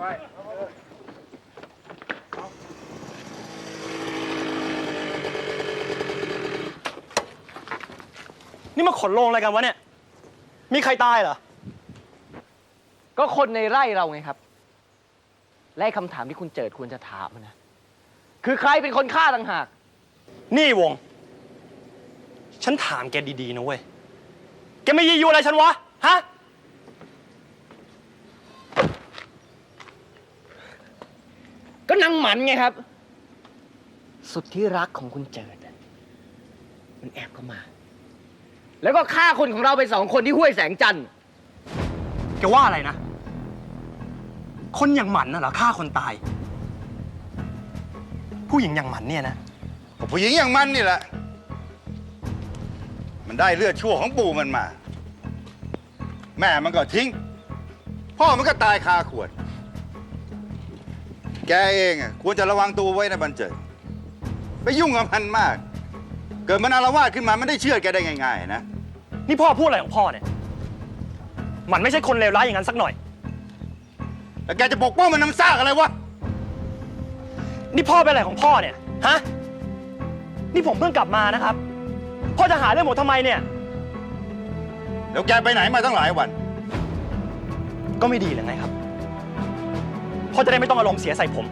นี่มาขนโลงอะไรกันวะเนี่ย มีใครตายเหรอ ก็คนในไร่เราไงครับ และไอ้คำถามที่คุณเจิดควรจะถามอะนะ คือใครเป็นคนฆ่าต่างหาก นี่วง ฉันถามแกดีๆนะเว้ย แกไม่ยียูอะไรฉันวะ ฮะ มันไงครับ สุดที่รักของคุณเจิดอะมันแอบเข้ามา แล้วก็ฆ่าคนของเราไปสองคนที่ห้วยแสงจันทร์แกว่าอะไรนะ คนอย่างหมันน่ะเหรอฆ่าคนตาย ผู้หญิงอย่างหมันเนี่ยนะผู้หญิงอย่างมันนี่แหละ มันได้เลือดชั่วของปู่มันมา แม่มันก็ทิ้ง พ่อมันก็ตายคาขวด แกเองอะควรจะระวังตัวไว้นะบันเจิดไปยุ่งกับมันมาก เกิดมันอารวาสขึ้นมามันได้เชื่อดแกได้ง่ายๆนะนี่พ่อพูดอะไรของพ่อเนี่ยหมันไม่ใช่คนเลวร้ายอย่างนั้นสักหน่อย แล้วแกจะปกป้องมันน้ำซากอะไรวะนี่พ่อเป็นอะไรของพ่อเนี่ย ฮะ นี่ผมเพิ่งกลับมานะครับ พ่อจะหาเรื่องผมทำไมเนี่ย แล้วแกไปไหนมาตั้งหลายวัน ก็ไม่ดีเลยไงครับ พ่อจะได้ไม่ต้องอารมณ์เสียใส่ผม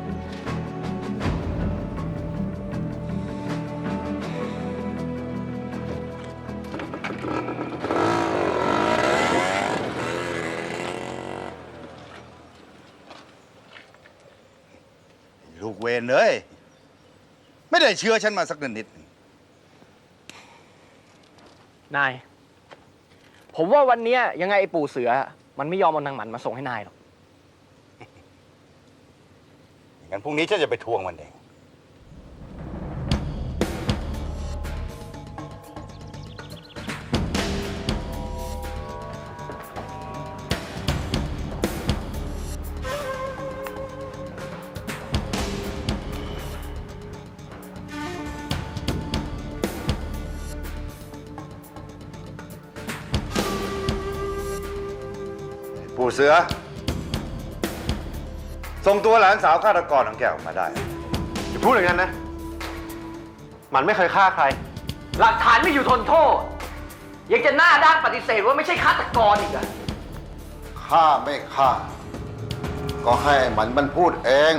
ลูกเวนเลยไม่ได้เชื่อฉันมาสักนิดหนึ่งนาย ผมว่าวันเนี้ยยังไงไอ้ปู่เสือ มันไม่ยอมเอานางหมันมาส่งให้นายหรอก งั้นพรุ่งนี้ฉันจะไปทวงมันเอง ปู่เสือ ส่งตัวหลานสาวฆาตกรของแกออกมาได้อย่าพูดอย่างนั้นนะ มันไม่เคยฆ่าใคร หลักฐานไม่อยู่ทนโทษ ยังจะหน้าด้านปฏิเสธว่าไม่ใช่ฆาตกรอีกอะฆ่าไม่ฆ่า ก็ให้มันมันพูดเอง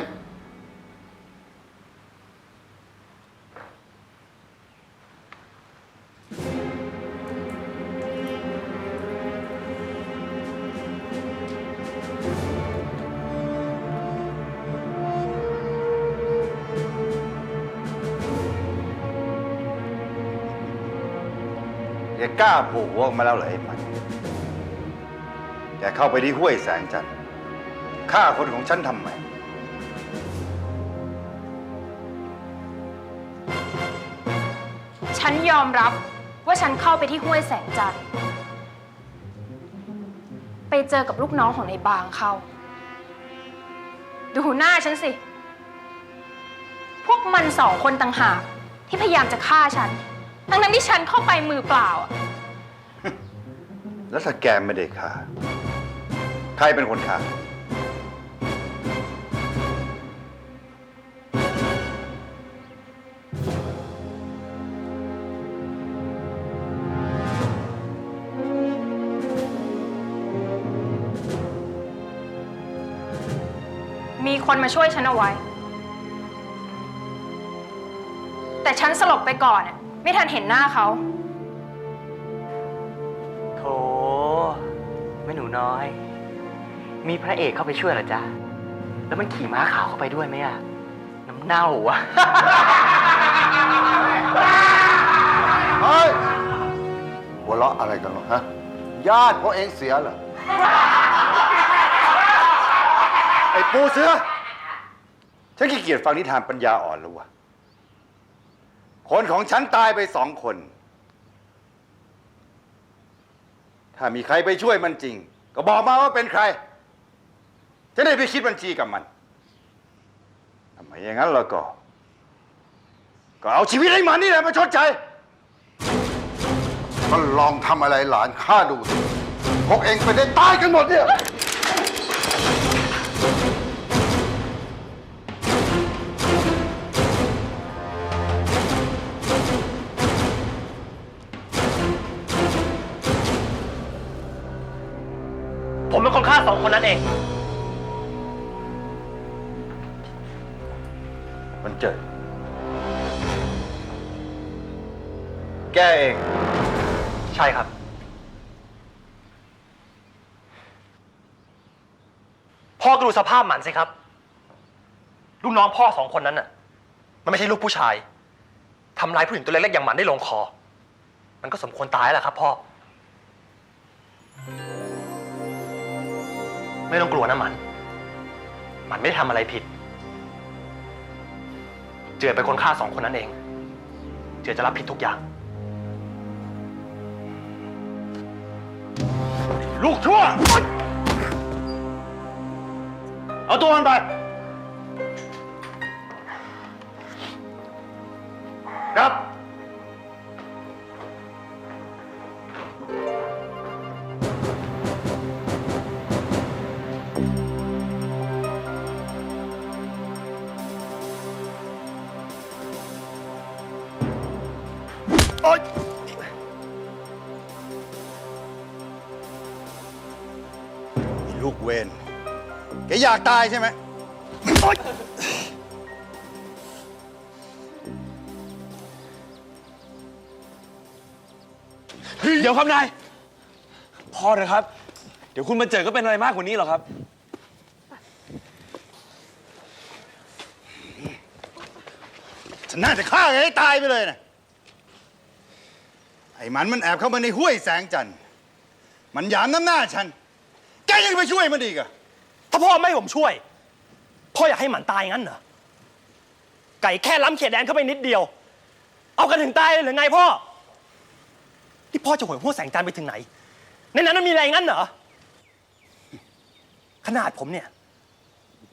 กกล้าโผล่หัวออกมาแล้วเหรอไอ้มันแกเข้าไปที่ห้วยแสงจันทร์ฆ่าคนของฉันทำไม ฉันยอมรับว่าฉันเข้าไปที่ห้วยแสงจันทร์ไปเจอกับลูกน้องของในบางเขา ดูหน้าฉันสิ พวกมันสองคนต่างหากที่พยายามจะฆ่าฉัน ทั้งนั้นที่ฉันเข้าไปมือเปล่าอะแล้วถ้าแกไม่ได้ฆ่าใครเป็นคนฆ่ามีคนมาช่วยฉันเอาไว้ แต่ฉันสลบไปก่อนอะ ไม่ทันเห็นหน้าเขา โถแม่หนูน้อย มีพระเอกเข้าไปช่วยเหรอจ๊ะ แล้วมันขี่ม้าขาวเข้าไปด้วยไหมอะน้ำเน่าวะ เฮ้ยหัวเราะอะไรกันหรอฮะ ญาติพวกเองเสียเหรอ ไอ้ปูเสือ ฉันขี้เกียจฟังนิทานปัญญาอ่อนแล้ววะ คนของฉันตายไปสองคน ถ้ามีใครไปช่วยมันจริง ก็บอกมาว่าเป็นใคร จะได้ไปคิดบัญชีกับมันทำไมอย่างนั้นแล้วก็ ก็เอาชีวิตให้มันนี่แหละมาชดใช้ก็ลองทำอะไรหลานข้าดูสิพวกเองไปได้ตายกันหมดเนี่ย ผมเป็นคนฆ่าสองคนนั้นเอง มันเจิด แกเอง ใช่ครับ พ่อก็ดูสภาพหมันสิครับ ลูกน้องพ่อสองคนนั้นน่ะ มันไม่ใช่ลูกผู้ชาย ทำร้ายผู้หญิงตัวเล็กๆอย่างหมันได้ลงคอ มันก็สมควรตายแล้วล่ะครับพ่อ ไม่ต้องกลัวนะหมัน หมันไม่ได้ทำอะไรผิด เจือเป็นคนฆ่าสองคนนั้นเอง เจือจะรับผิดทุกอย่าง ลูกชั่ว เอาตัวมันไป ครับ ลูกเวนแกอยากตายใช่ไหมโอ๊ยเดี๋ยวครับนาย พอเถอะครับ เดี๋ยวคุณมาเจอก็เป็นอะไรมากกว่านี้หรอกครับ ฉันน่าจะฆ่าแกให้ตายไปเลยนะไอ้มันมันแอบเข้ามาในห้วยแสงจันทร์มันหยามน้ำหน้าฉันแก ยังไปช่วยมันอีกเหรอะถ้าพ่อไม่ให้ผมช่วย พ่ออยากให้หมันตายงั้นเหรอ ไก่แค่ล้ำเขตแดนเข้าไปนิดเดียว เอากันถึงตายเลยหรือไงพ่อ ที่พ่อจะหวยหัวแสงจันทร์ไปถึงไหน ในนั้นมันมีอะไรงั้นเหรอ ขนาดผมเนี่ย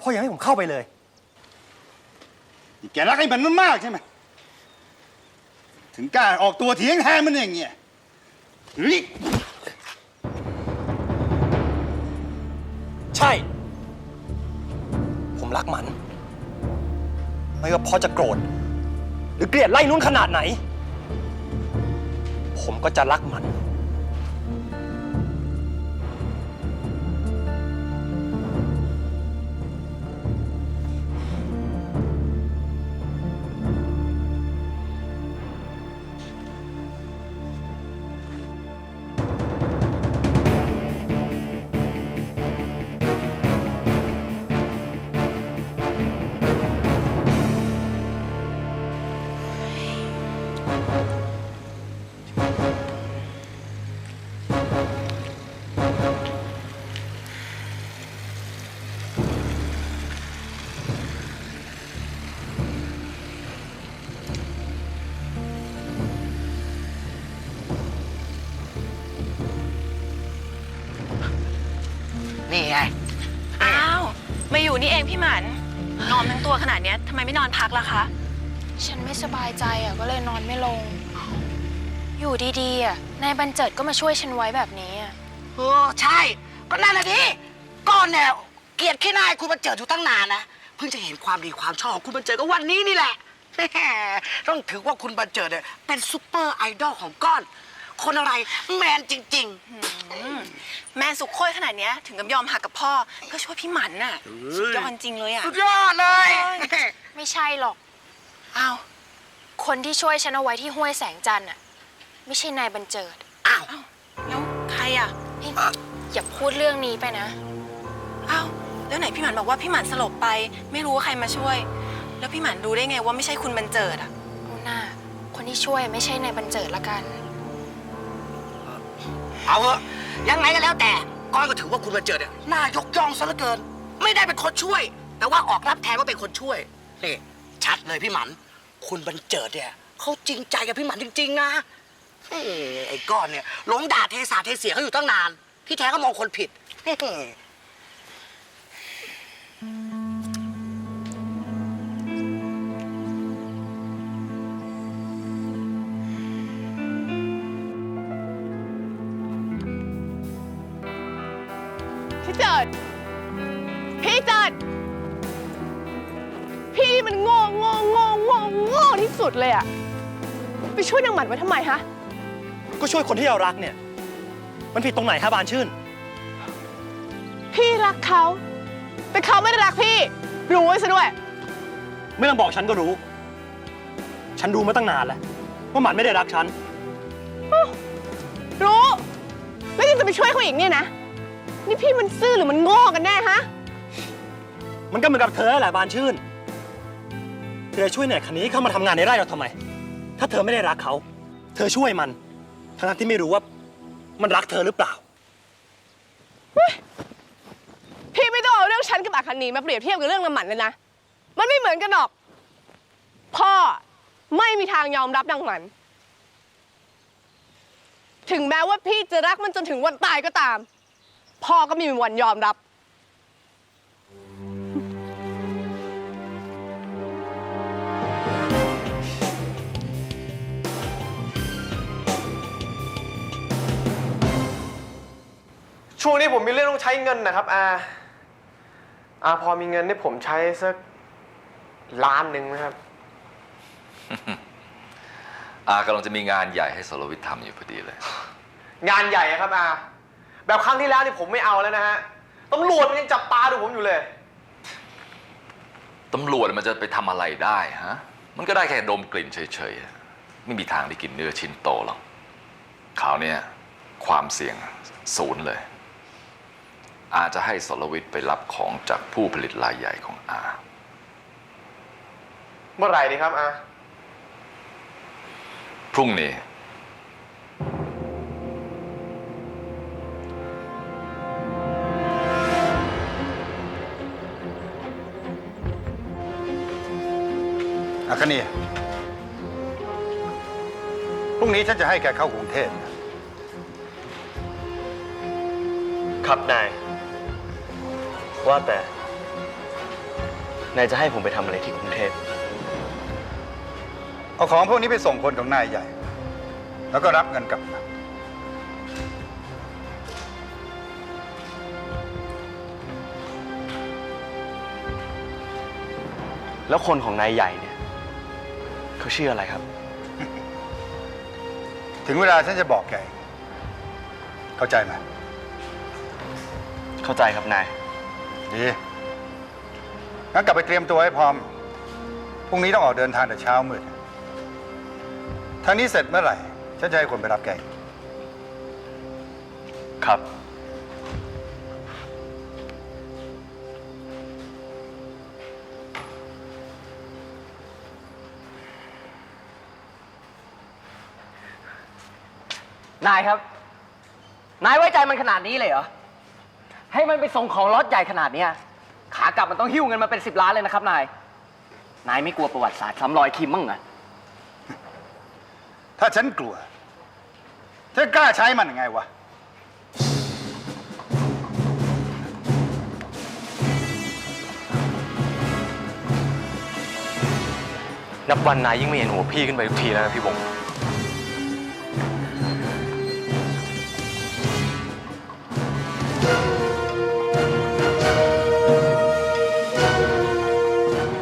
พ่อยังให้ผมเข้าไปเลย นี่แกรักไอ้มันมันมากใช่ไหมถึงกล้าออกตัวเถียงแทนมันอย่างเงี้ยเฮ้ย ใช่ ผมรักมัน ไม่ว่าพ่อจะโกรธ หรือเกลียดไล่นุ่นขนาดไหน ผมก็จะรักมัน นี่ไง อ้าว มาอยู่นี่เองพี่หมัน นอนทั้งตัวขนาดเนี้ยทำไมไม่นอนพักล่ะคะ ฉันไม่สบายใจอะก็เลยนอนไม่ลง อยู่ดีๆอะนายบันเจิดก็มาช่วยฉันไว้แบบนี้อะเออใช่ ก็นั่นแหละดิก้อนเนี่ยเกลียดขี้หนายคุณบันเจิดอยู่ตั้งนานนะเพิ่งจะเห็นความดีความชอบของคุณบันเจิดก็วันนี้นี่แหละแหมต้องถือว่าคุณบันเจิดเนี่ยเป็นซูเปอร์ไอดอลของก้อน คนอะไรแมนจริง แม่สุขโคยขนาดเนี้ยถึงกับยอมหักกับพ่อ เพื่อช่วยพี่หมันน่ะสุดยอดจริงเลยๆ อะสุดยอดเลย ไม่ใช่หรอก อ้าวคนที่ช่วยฉันเอาไว้ที่ห้วยแสงจันทร์อะ ไม่ใช่นายบันเจิดอ้าว แล้วใครอะนี่อย่าพูดเรื่องนี้ไปนะ อ้าวแล้วไหนพี่หมันบอกว่าพี่หมันสลบไป ไม่รู้ว่าใครมาช่วย แล้วพี่หมันรู้ได้ไงว่าไม่ใช่คุณบันเจิดอะเอาหน้า คนที่ช่วยไม่ใช่นายบันเจิดละกัน เอาเถอะยังไงก็แล้วแต่ก้อนก็ถือว่าคุณบันเจิดเนี่ยน่ายกย่องซะเหลือเกิน ไม่ได้เป็นคนช่วย แต่ว่าออกรับแทนว่าเป็นคนช่วยนี่ชัดเลยพี่หมัน คุณบันเจิดเนี่ยเขาจริงใจกับพี่หมันจริงๆนะ เอ้ยไอ้ก้อนเนี่ยหลงด่าเทสาเทเสียเขาอยู่ตั้งนาน ที่แท้ก็มองคนผิดพี่เจิด พี่เจิด พี่นี่มันโง่โง่โง่โง่โง่ที่สุดเลยอะไปช่วยนางหมันไว้ทำไมฮะ ก็ช่วยคนที่เรารักเนี่ย มันผิดตรงไหนครับบานชื่น พี่รักเขา แต่เขาไม่ได้รักพี่ รู้ไว้ซะด้วย ไม่ต้องบอกฉันก็รู้ ฉันรู้มาตั้งนานแล้วว่าหมันไม่ได้รักฉัน รู้ แล้วยังจะไปช่วยเขาอีกเนี่ยนะ นี่พี่มันซื่อหรือมันโง่กันแน่ฮะ มันก็เหมือนกับเธอแหละบานชื่น เธอช่วยเนี่ยคันนี้เข้ามาทำงานในไร่เราทำไม ถ้าเธอไม่ได้รักเขา เธอช่วยมัน ทั้งๆที่ไม่รู้ว่ามันรักเธอหรือเปล่า พี่ไม่ต้องเอาเรื่องฉันกับอาคันนีมาเปรียบเทียบกับเรื่องน้ำหมันเลยนะ มันไม่เหมือนกันหรอก พ่อไม่มีทางยอมรับดังมัน ถึงแม้ว่าพี่จะรักมันจนถึงวันตายก็ตาม พ่อก็ไม่มีวันยอมรับ ช่วงนี้ผมมีเรื่องต้องใช้เงินนะครับอาอาพอมีเงินให้ผมใช้สักล้านหนึ่งนะครับ อากำลังจะมีงานใหญ่ให้สรวิทย์ทำอยู่พอดีเลย งานใหญ่อะครับอาแบบครั้งที่แล้วนี่ผมไม่เอาแล้วนะฮะตำรวจมันยังจับตาดูผมอยู่เลย ตำรวจมันจะไปทำอะไรได้ฮะ มันก็ได้แค่ดมกลิ่นเฉยๆ ไม่มีทางได้กินเนื้อชิ้นโตหรอกคราวเนี้ยความเสี่ยงศูนย์เลย อาจจะให้สรวิทย์ไปรับของจากผู้ผลิตรายใหญ่ของอา เมื่อไหร่ดีครับอาพรุ่งนี้อาคเนียพรุ่งนี้ฉันจะให้แกเข้ากรุงเทพ ครับนาย ว่าแต่นายจะให้ผมไปทำอะไรที่กรุงเทพ เอาของพวกนี้ไปส่งคนของนายใหญ่ แล้วก็รับเงินกลับมา แล้วคนของนายใหญ่เนี่ยเขาชื่ออะไรครับ ถึงเวลาฉันจะบอกแกเองเข้าใจไหม เข้าใจครับนาย ดีงั้นกลับไปเตรียมตัวให้พร้อม พรุ่งนี้ต้องออกเดินทางแต่เช้ามืดทางนี้เสร็จเมื่อไหร่ ฉันจะให้คนไปรับแกเองครับ นายครับ นายไว้ใจมันขนาดนี้เลยเหรอ ให้มันไปส่งของล็อตใหญ่ขนาดเนี้ยขากลับมันต้องหิ้วเงินมาเป็นสิบล้านเลยนะครับนาย นายไม่กลัวประวัติศาสตร์ซ้ำรอยคิมมั่งเหรอถ้าฉันกลัวฉันกล้าใช้มันยังไงวะ นับวันนายยิ่งไม่เห็นหัวพี่ขึ้นไปทุกทีแล้วนะพี่บง